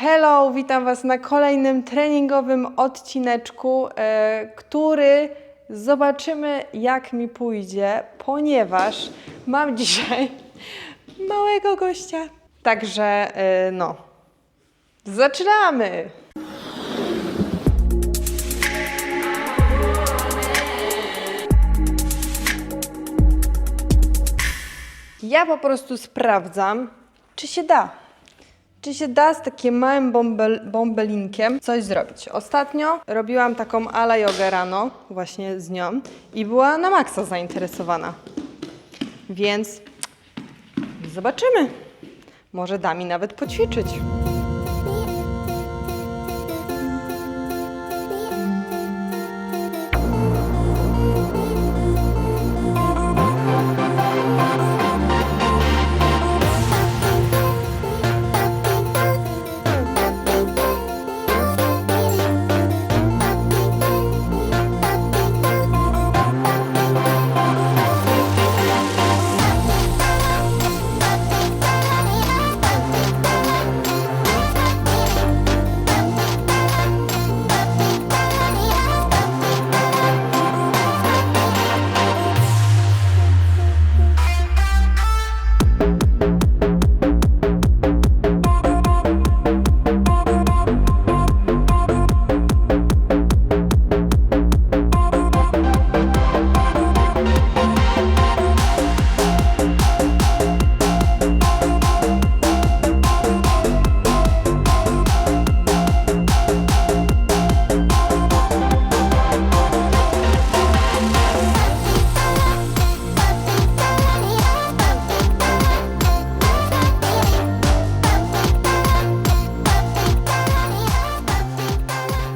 Hello, witam Was na kolejnym treningowym odcineczku, e, który zobaczymy jak mi pójdzie, ponieważ mam dzisiaj małego gościa. Także e, no, zaczynamy! Ja po prostu sprawdzam, czy się da. Czy się da z takim małym bąbel, bąbelinkiem coś zrobić? Ostatnio robiłam taką ala jogę rano, właśnie z nią, i była na maksa zainteresowana. Więc zobaczymy. Może da mi nawet poćwiczyć.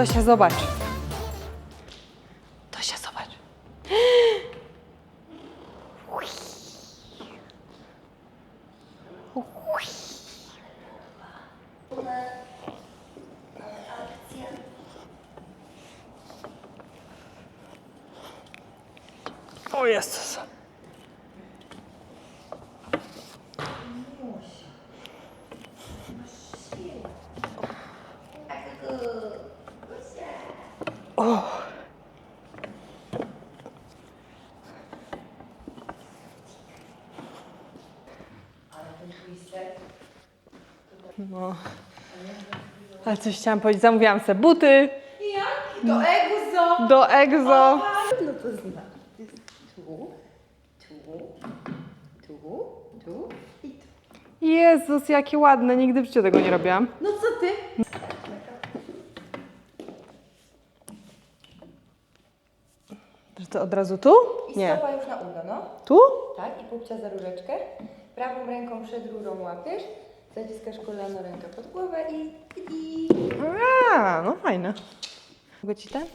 To się zobacz. To się zobacz. O Jezus. No. Ale coś chciałam powiedzieć, zamówiłam sobie buty Do egzo! do Exo. No to zna. Tu, tu, tu, tu i tu. Jezus, jakie ładne, nigdy w życiu tego nie robiłam. No co ty? Że to od razu tu? I Nie. stopa już na udo, no. Tu? Tak, i pupcia za rureczkę. Prawą ręką przed rurą łapiesz, zaciskasz kolano, rękę pod głowę i... i... A, no fajne. Mogę ci ten?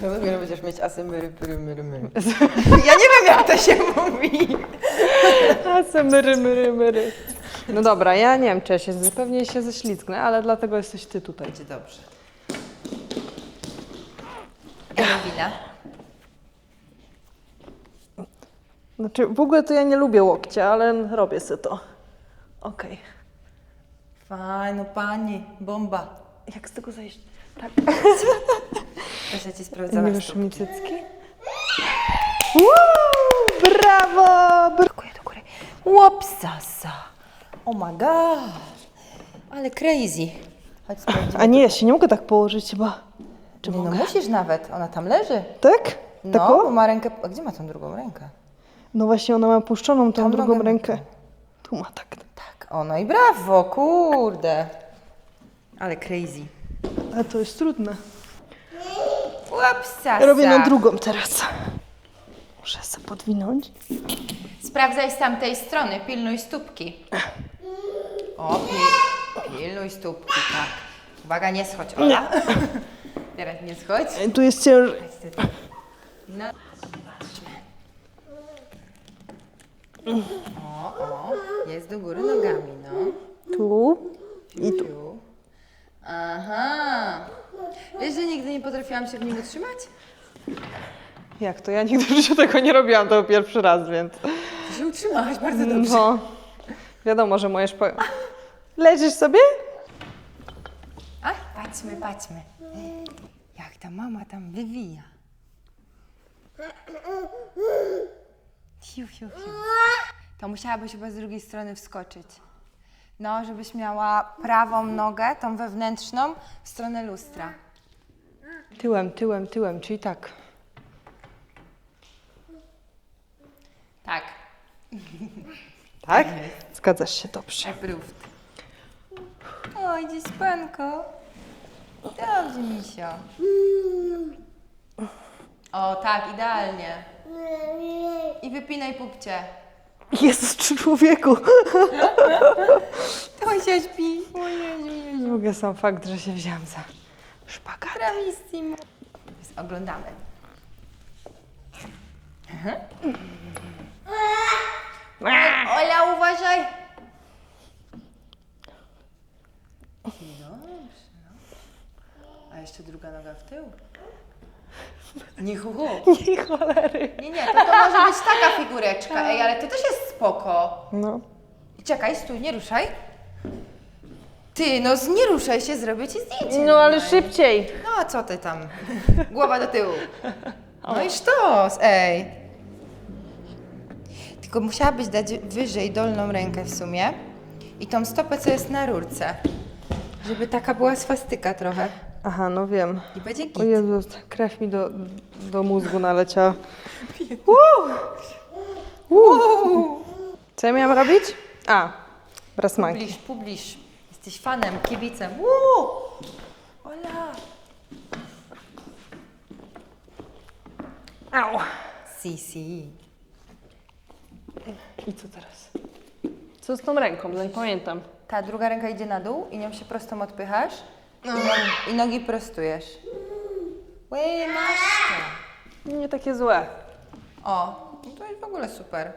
To dopiero będziesz mieć asymyry, pyry, myry, myry. Ja nie wiem jak to się mówi. A se myry, myry. No dobra, ja nie wiem, czy ja się, pewnie się ześlizgnę, ale dlatego jesteś ty tutaj. Będzie dobrze. Wina. Znaczy, w ogóle to ja nie lubię łokcia, ale robię sobie to. Okej. Fajno, pani, bomba. Jak z tego zejść? Tak. Też ja ci sprawdzałam wiesz mi cycki? Woo! Brawo! Br- Dziękuję do góry. Łopsasa. Oh my god. Ale crazy. Chodź sprawdzimy. A nie, ja się nie mogę tak położyć chyba. Czy nie, no musisz nawet, ona tam leży. Tak? No, Tak bo o? ma rękę, a gdzie ma tą drugą rękę? No właśnie, ona ma puszczoną tą drugą nogę rękę. Tu ma tak. Tak, ono i brawo, kurde. Ale crazy. Ale to jest trudne. Łopsasa. Ja robię na drugą teraz. Muszę sobie podwinąć. Sprawdzaj z tamtej strony, pilnuj stópki. O, pil, pilnuj stópki, tak. Uwaga, nie schodź, Ola. Teraz nie schodź. E, Tu jest ciężej. No. O, o, jest do góry nogami, no. Tu i tu. Tu. Aha. Wiesz, że nigdy nie potrafiłam się w nim utrzymać? Jak to? Ja nigdy w życiu tego nie robiłam, to pierwszy raz, więc... Ty się utrzymałaś bardzo dobrze. No, wiadomo, że możesz po... Leżysz sobie? A, patrzmy, patrzmy. Jak ta mama tam wywija. Hiu, hiu, hiu. To musiałabyś chyba z drugiej strony wskoczyć. No, żebyś miała prawą nogę, tą wewnętrzną, w stronę lustra. Tyłem, tyłem, tyłem, czyli tak. Tak, Tak? Zgadzasz się dobrze. approved. Oj, gdzie spanko. Dobrze, misio. O, tak, idealnie. I wypinaj pupcie. Jezus, człowieku! To się śpi. O Jezu, Jezu. Nie mogę sam fakt, że się wziąłem za szpagat. Bravissimo. Więc oglądamy. Mhm. Ola, uważaj! Dobrze, no. A jeszcze druga noga w tył. Nie hu, hu. Nie cholery. Nie, nie, to, to może być taka figureczka. Ej, ale to też jest spoko. No. Czekaj, stój, nie ruszaj. Ty, no z- nie ruszaj się, zrobię ci zdjęcie. No ale szybciej. No a co ty tam? Głowa do tyłu. No i sztos, ej. Tylko musiałabyś dać wyżej dolną rękę w sumie i tą stopę, co jest na rurce. Żeby taka była swastyka trochę. Aha, no wiem. I będzie git. O Jezus, krew mi do, do mózgu naleciała. Uuu. Uuu. Co ja miałam robić? A, brasmanki. Publisz, publisz. Jesteś fanem, kibicem. Uuu! Ola! Au. Si, si. I co teraz? Co z tą ręką? No nie pamiętam. Ta druga ręka idzie na dół i nią się prostą odpychasz i, nogi, i nogi prostujesz. Łej, masz to. Nie takie złe. O, no to jest w ogóle super.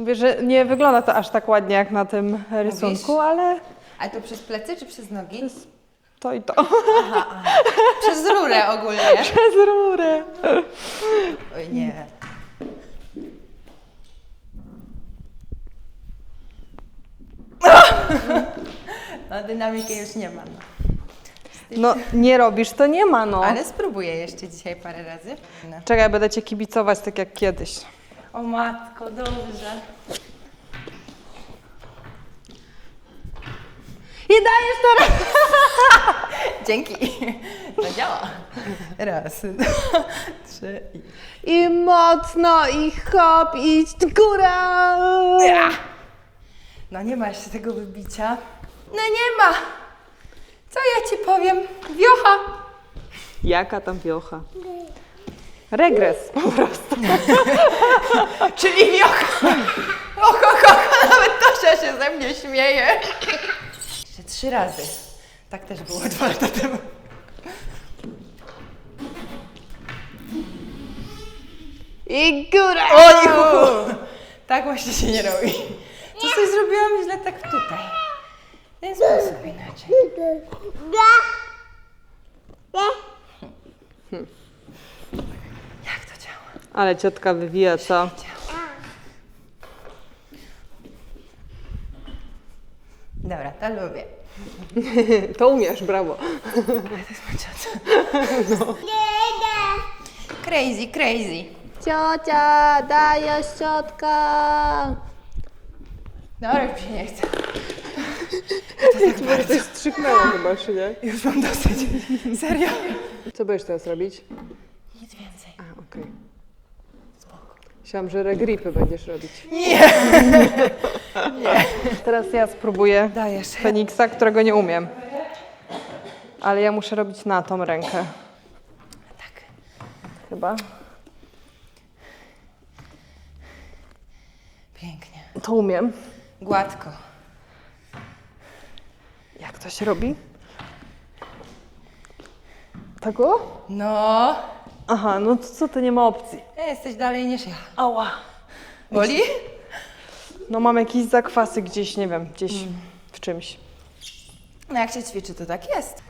Mówię, że nie wygląda to aż tak ładnie jak na tym rysunku, ale Ale to przez plecy czy przez nogi? to i to. Przez rurę ogólnie. Przez rurę. Oj nie. No dynamiki już nie ma. No. No nie robisz, to nie ma no. Ale spróbuję jeszcze dzisiaj parę razy. No. Czekaj, będę cię kibicować tak jak kiedyś. O matko, dobrze. I dajesz teraz! Dzięki. To działa. Raz, dwa, trzy i... I mocno, i hop, i góra! No nie ma jeszcze tego wybicia. No nie ma. Co ja ci powiem? Wiocha. Jaka tam wiocha? Regres po prostu. Czyli wiocha. Oko, koko, nawet Tosia się ze mnie śmieje. Jeszcze trzy razy. Tak też było dwa lata temu. I góra! O nie. Tak właśnie się nie robi. Co coś zrobiłam źle tak tutaj. W ten sposób inaczej. To działa? Ale ciotka wywija, co? Dobra, to lubię. To umiesz, brawo. Crazy, crazy. Ciocia, dajesz ciotka! Dobra, już mi się nie chce. Może coś strzyknęło chyba, czy nie? Już mam dosyć. Serio? Co będziesz teraz robić? Nic więcej. A, okej. Myślałam, że regripy będziesz robić. Nie. Teraz ja spróbuję Dajesz. Feniksa, którego nie umiem. Ale ja muszę robić na tą rękę. Tak. Chyba. Pięknie. To umiem. Gładko. Jak to się robi? Tak o? No. Aha, no to co, to nie ma opcji. Jesteś dalej niż ja. Ała. Boli? No mam jakieś zakwasy gdzieś, nie wiem, gdzieś w czymś. No jak się ćwiczy, to tak jest.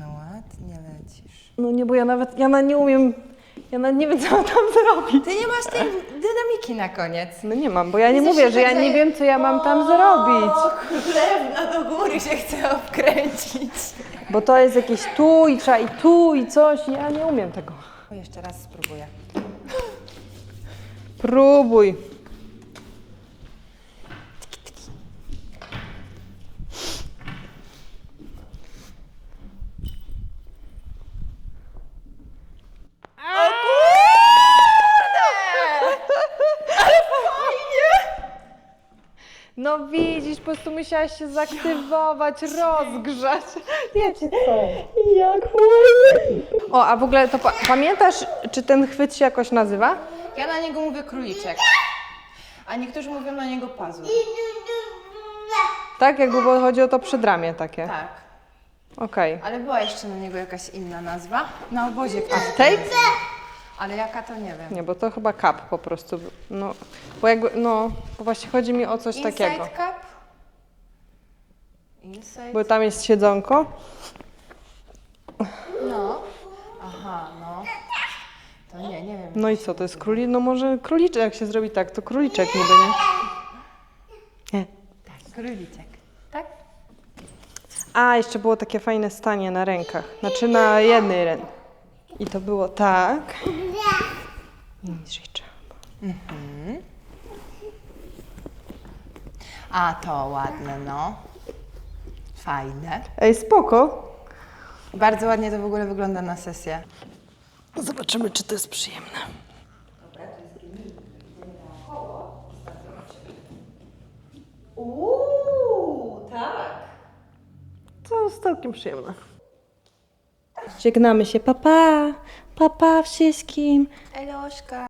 No ładnie lecisz. No nie, bo ja nawet, ja na nie umiem Ja nawet nie wiem, co mam tam zrobić. Ty nie masz tej dynamiki na koniec. No nie mam, bo ja nie Jesteś mówię, że ja nie wiem, co ja mam tam zrobić. O, królewna do góry się chce obkręcić. Bo to jest jakieś tu i trzeba i tu i coś. Ja nie umiem tego. Jeszcze raz spróbuję. Próbuj. No widzisz, po prostu musiałaś się zaktywować, rozgrzać. Ci co? Jak fajnie. O, a w ogóle to pa- pamiętasz, czy ten chwyt się jakoś nazywa? Ja na niego mówię króliczek. A niektórzy mówią na niego pazur. Tak, jakby było- chodzi o to przedramię takie. Tak. Okej. Ale była jeszcze na niego jakaś inna nazwa. Na obozie ktoś. Tape? Ale jaka to nie wiem. Nie, bo to chyba kap po prostu. No, bo jakby, no, bo właśnie chodzi mi o coś Inside takiego. cup? Inside? Bo tam jest siedzonko. No. Aha, no. To nie, nie wiem. No i co, to jest króli? No może króliczek, jak się zrobi tak, to króliczek niby, nie? Nie. Tak, króliczek. Tak? A, jeszcze było takie fajne stanie na rękach. Znaczy na jednej ręce. I to było tak. I niżej trzeba. A to ładne, no. Fajne. Ej, spoko. Bardzo ładnie to w ogóle wygląda na sesję. Zobaczymy, czy to jest przyjemne. Uuu, tak. To jest całkiem przyjemne. Żegnamy się. Papa, papa wszystkim. Eloszka.